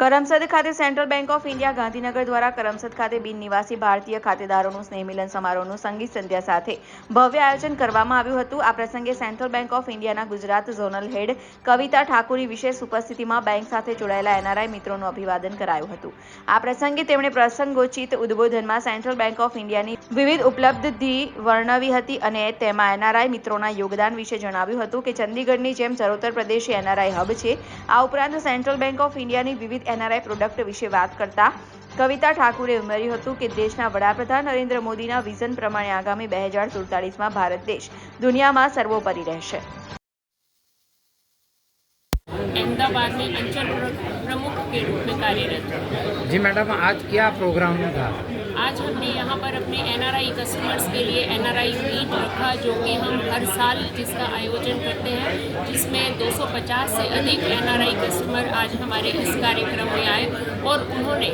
કરમસદ ખાતે central bank of India Gandhinagar દ્વારા કરમસદ ખાતે બિન નિવાસી ભારતીય ખાતેદારોનું સ્નેહમિલન સમારોહનું સંગીત સંધ્યા સાથે ભવ્ય આયોજન કરવામાં આવ્યું હતું. આ પ્રસંગે સેન્ટ્રલ બેંક ઓફ ઇન્ડિયાના ગુજરાત ઝોનલ હેડ કવિતા ઠાકુરની વિશેષ ઉપસ્થિતિમાં બેંક સાથે જોડાયેલા એનઆરઆઈ મિત્રોનું અભિવાદન કરાયું હતું. આ પ્રસંગે તેમણે પ્રસંગોચિત ઉદ્બોધનમાં સેન્ટ્રલ બેંક ઓફ ઇન્ડિયાની વિવિધ ઉપલબ્ધિ વર્ણવી હતી અને તેમાં એનઆરઆઈ મિત્રોના યોગદાન વિશે જણાવ્યું હતું કે ચંદીગઢની જેમ ચરોતર પ્રદેશ એનઆરઆઈ હબ છે. આ ઉપરાંત સેન્ટ્રલ બેંક ઓફ ઇન્ડિયાની વિવિધ એનઆરઆઈ પ્રોડક્ટ વિશે વાત કરતા કવિતા ઠાકુરે ઉમેર્યું હતું કે દેશના વડાપ્રધાન નરેન્દ્ર મોદીના વિઝન પ્રમાણે આગામી બે હજાર સુડતાલીસમાં ભારત દેશ દુનિયામાં સર્વોપરી રહેશે. अहमदाबाद में अंचल प्रमुख के रूप में कार्यरत हूँ। जी मैडम आज क्या प्रोग्राम था आज हमने यहाँ पर अपने एनआरआई कस्टमर्स के लिए एनआरआई मीट रखा जो कि हम हर साल जिसका आयोजन करते हैं जिसमें 250 से अधिक एनआरआई कस्टमर आज हमारे इस कार्यक्रम में आए और उन्होंने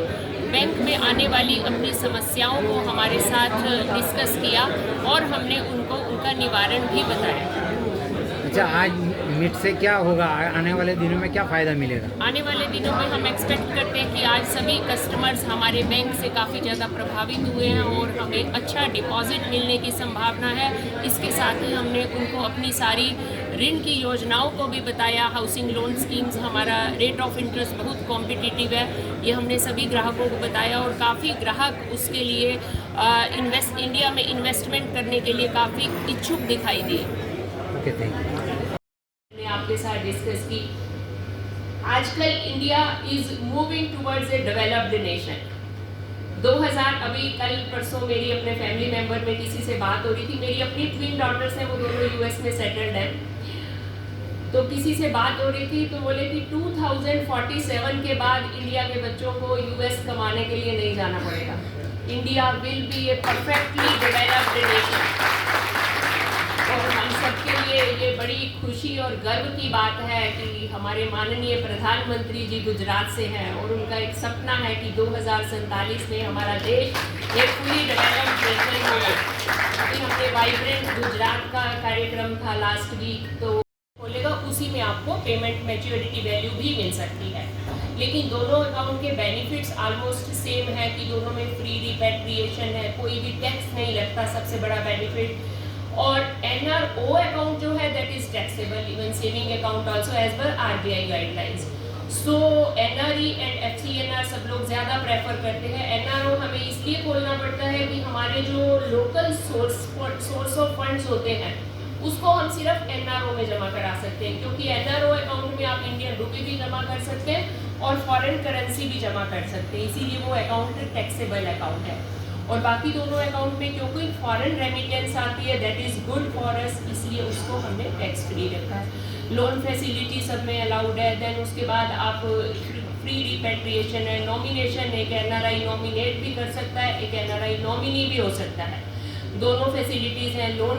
बैंक में आने वाली अपनी समस्याओं को हमारे साथ डिस्कस किया और हमने उनको उनका निवारण भी बताया। अच्छा आज मीट से क्या होगा? आने वाले दिनों में क्या फ़ायदा मिलेगा? आने वाले दिनों में हम एक्सपेक्ट करते हैं कि आज सभी कस्टमर्स हमारे बैंक से काफ़ी ज़्यादा प्रभावित हुए हैं और हमें अच्छा डिपॉजिट मिलने की संभावना है। इसके साथ ही हमने उनको अपनी सारी ऋण की योजनाओं को भी बताया। हाउसिंग लोन स्कीम्स हमारा रेट ऑफ़ इंटरेस्ट बहुत कॉम्पिटिटिव है। ये हमने सभी ग्राहकों को बताया और काफ़ी ग्राहक उसके लिए इन्वेस्ट इंडिया में इन्वेस्टमेंट करने के लिए काफ़ी इच्छुक दिखाई दिए। ओके थैंक यू आपके साथ डिस्कस की, आजकल India is moving towards a developed nation 2000 अभी कल परसों मेरी अपने फैमिली मेंबर में किसी से बात हो रही थी, मेरी अपनी ट्विन डॉटर्स हैं, वो दोनों यूएस में सेटल्ड हैं। तो किसी से बात हो रही थी तो बोले कि 2047 के बाद इंडिया के बच्चों को यूएस कमाने के लिए नहीं जाना पड़ेगा। India will be a perfectly developed nation और हम सबके लिए ये बड़ी खुशी और गर्व की बात है कि हमारे माननीय प्रधानमंत्री जी गुजरात से हैं और उनका एक सपना है कि दो में हमारा देश एक पूरी डेवलप्ड नेशन हो। अभी हमने वाइब्रेंट गुजरात का कार्यक्रम था लास्ट वीक तो खोलेगा उसी में आपको पेमेंट मेच्योरिटी वैल्यू भी मिल सकती है। लेकिन दोनों अकाउंट के बेनिफिट्स ऑलमोस्ट सेम है कि दोनों में फ्री रिपेट्रिएशन है, कोई भी टैक्स नहीं लगता, सबसे बड़ा बेनिफिट और NRO अकाउंट जो है that is taxable even saving account also as per R B I guidelines so N R E and F C N R सब लोग ज़्यादा प्रेफर करते हैं। एन आर ओ हमें इसलिए खोलना पड़ता है कि हमारे जो local source source of funds होते हैं, उसको हम सिर्फ़ एन आर ओ में जमा करा सकते हैं, क्योंकि एन आर ओ अकाउंट में आप इंडियन रुपी भी जमा कर सकते हैं और फॉरेन करेंसी भी जमा कर सकते हैं। इसीलिए वो अकाउंट टैक्सेबल अकाउंट है। और बाकी दोनों अकाउंट में क्योंकि फॉरेन रेमिटेंस आती है that is good for us इसलिए उसको हमने टैक्स फ्री रखा है। लोन फैसिलिटी सब में अलाउड है देन उसके बाद आप फ्री रिपेट्रिएशन है नॉमिनेशन एक एन आर आई नॉमिनेट भी कर सकता है, एक एन आर आई नॉमिनी भी हो सकता है। दोनों फैसिलिटीज़ हैं लोन